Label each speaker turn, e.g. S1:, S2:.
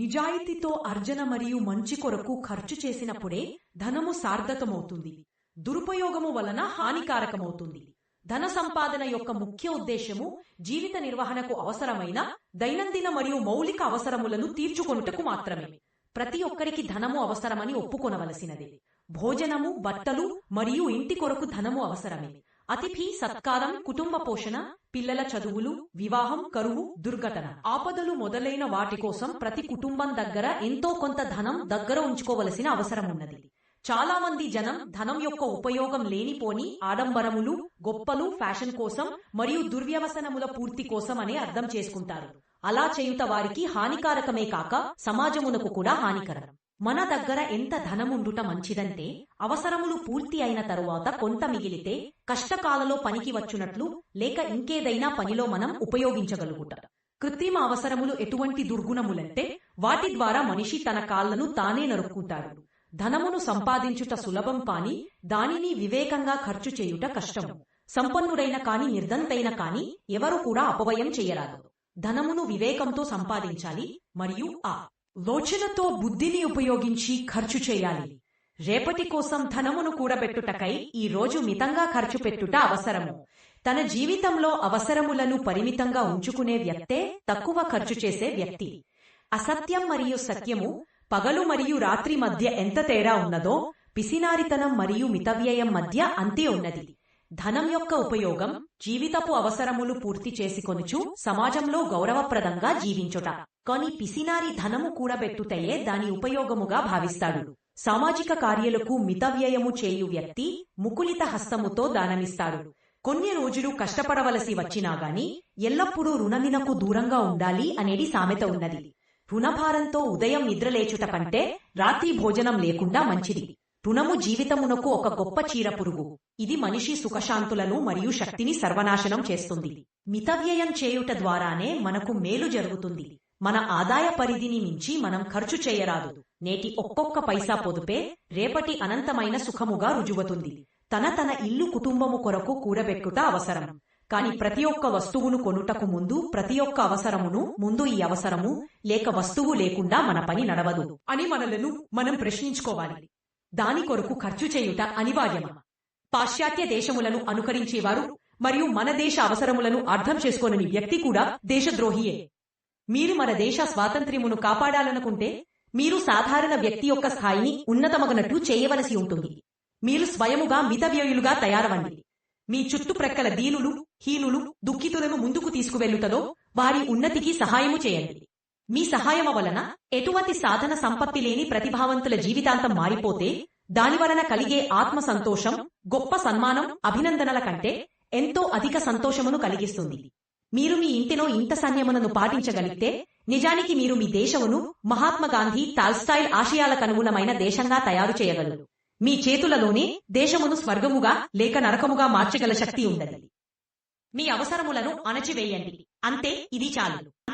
S1: నిజాయితీతో అర్జన మరియు మంచి కొరకు ఖర్చు చేసినప్పుడే ధనము సార్థకమవుతుంది. దురుపయోగము వలన హానికారకమవుతుంది. ధన సంపాదన యొక్క ముఖ్య ఉద్దేశము జీవిత నిర్వహణకు అవసరమైన దైనందిన మరియు మౌలిక అవసరములను తీర్చుకొనుటకు మాత్రమే. ప్రతి ఒక్కరికి ధనము అవసరమని ఒప్పుకొనవలసినది. భోజనము బట్టలు మరియు ఇంటి కొరకు ధనము అవసరమే. అతిథి సత్కారం కుటుంబ పోషణ పిల్లల చదువులు వివాహం కరువు దుర్ఘటన. ఆపదలు మొదలైన వాటి కోసం ప్రతి కుటుంబం దగ్గర ఎంతో కొంత ధనం దగ్గర ఉంచుకోవలసిన అవసరం ఉన్నది చాలా మంది జనం ధనం యొక్క ఉపయోగం లేనిపోని ఆడంబరములు గొప్పలు ఫ్యాషన్ కోసం మరియు దుర్వ్యవసనముల పూర్తి కోసం అనే అర్థం చేసుకుంటారు. అలా చేయుట వారికి హానికారకమే కాక సమాజమునకు కూడా హానికరం. మన దగ్గర ఎంత ధనముండుట మంచిదంటే అవసరములు పూర్తి అయిన తరువాత కొంత మిగిలితే కష్టకాలలో పనికి వచ్చునట్లు లేక ఇంకేదైనా పనిలో మనం ఉపయోగించగలుగుట. కృత్రిమ అవసరములు ఎటువంటి దుర్గుణములంటే వాటి ద్వారా మనిషి తన కాళ్ళను తానే నరుక్కుంటాడు. ధనమును సంపాదించుట సులభం కాని దానిని వివేకంగా ఖర్చు చేయుట కష్టము. సంపన్నుడైన కాని నిర్ధంతైన కాని ఎవరు కూడా అపవయం చేయరాదు. ధనమును వివేకంతో సంపాదించాలి మరియు ఆ లోచనతో బుద్ధిని ఉపయోగించి ఖర్చు చేయాలి. రేపటి కోసం ధనమును కూడబెట్టుటకై ఈ రోజు మితంగా ఖర్చు పెట్టుట అవసరము. తన జీవితంలో అవసరములను పరిమితంగా ఉంచుకునే వ్యక్తే తక్కువ ఖర్చు చేసే వ్యక్తి. అసత్యం మరియు సత్యము పగలు మరియు రాత్రి మధ్య ఎంత తేడా ఉన్నదో పిసినారితనం మరియు మితవ్యయం మధ్య అంతే ఉన్నది. ధనం యొక్క ఉపయోగం జీవితపు అవసరములు పూర్తి చేసుకొనుచు సమాజంలో గౌరవప్రదంగా జీవించుట. కాని పిసినారి ధనము కూడబెట్టుటయే దాని ఉపయోగముగా భావిస్తాడు. సామాజిక కార్యాలకు మితవ్యయము చేయు వ్యక్తి ముకులిత హస్తముతో దానమిస్తాడు. కొన్ని రోజులు కష్టపడవలసి వచ్చినా గాని ఎల్లప్పుడూ రుణమినకు దూరంగా ఉండాలి అనేది సామెత ఉన్నది. రుణభారంతో ఉదయం నిద్రలేచుట కంటే రాత్రి భోజనం లేకుండా మంచిది. రుణము జీవితమునకు ఒక గొప్ప చీర పురుగు. ఇది మనిషి సుఖశాంతులను మరియు శక్తిని సర్వనాశనం చేస్తుంది. మితవ్యయం చేయుట ద్వారానే మనకు మేలు జరుగుతుంది. మన ఆదాయ పరిధిని మించి మనం ఖర్చు చేయరాదు. నేటి ఒక్కొక్క పైసా పొదుపే రేపటి అనంతమైన సుఖముగా రుజువుతుంది. తన తన ఇల్లు కుటుంబము కొరకు కూడబెట్టుట అవసరం. కాని ప్రతి ఒక్క వస్తువును కొనుటకు ముందు ప్రతి ఒక్క అవసరమును ముందు ఈ అవసరము లేక వస్తువు లేకుండా మన పని నడవదు అని మనలను మనం ప్రశ్నించుకోవాలి. దాని కొరకు ఖర్చు చేయుట అనివార్యమా? పాశ్చాత్య దేశములను అనుకరించేవారు మరియు మన దేశ అవసరములను అర్థం చేసుకోనని వ్యక్తి కూడా దేశద్రోహియే. మీరు మన దేశ స్వాతంత్ర్యమును కాపాడాలనుకుంటే మీరు సాధారణ వ్యక్తి యొక్క స్థాయిని ఉన్నతమగనట్లు చేయవలసి ఉంటుంది. మీరు స్వయముగా మితవ్యయులుగా తయారవండి. మీ చుట్టుప్రక్కల దీనులు హీనులు దుఃఖితులను ముందుకు తీసుకువెళ్ళుటలో వారి ఉన్నతికి సహాయము చేయండి. మీ సహాయము వలన ఎటువంటి సాధన సంపత్తి లేని ప్రతిభావంతుల జీవితాంతం మారిపోతే దాని వలన కలిగే ఆత్మ సంతోషం గొప్ప సన్మానం అభినందనల కంటే ఎంతో అధిక సంతోషమును కలిగిస్తుంది. మీరు మీ ఇంటిలో ఇంత సన్యమునను పాటించగలిగితే నిజానికి మీరు మీ దేశమును మహాత్మా గాంధీ టాల్స్టాయిల్ ఆశయాలకు అనుగుణమైన దేశంగా తయారు చేయగలరు. మీ చేతులలోనే దేశమును స్వర్గముగా లేక నరకముగా మార్చగల శక్తి ఉండదు. మీ అవసరములను అణచివేయండి. అంతే ఇది చాలు.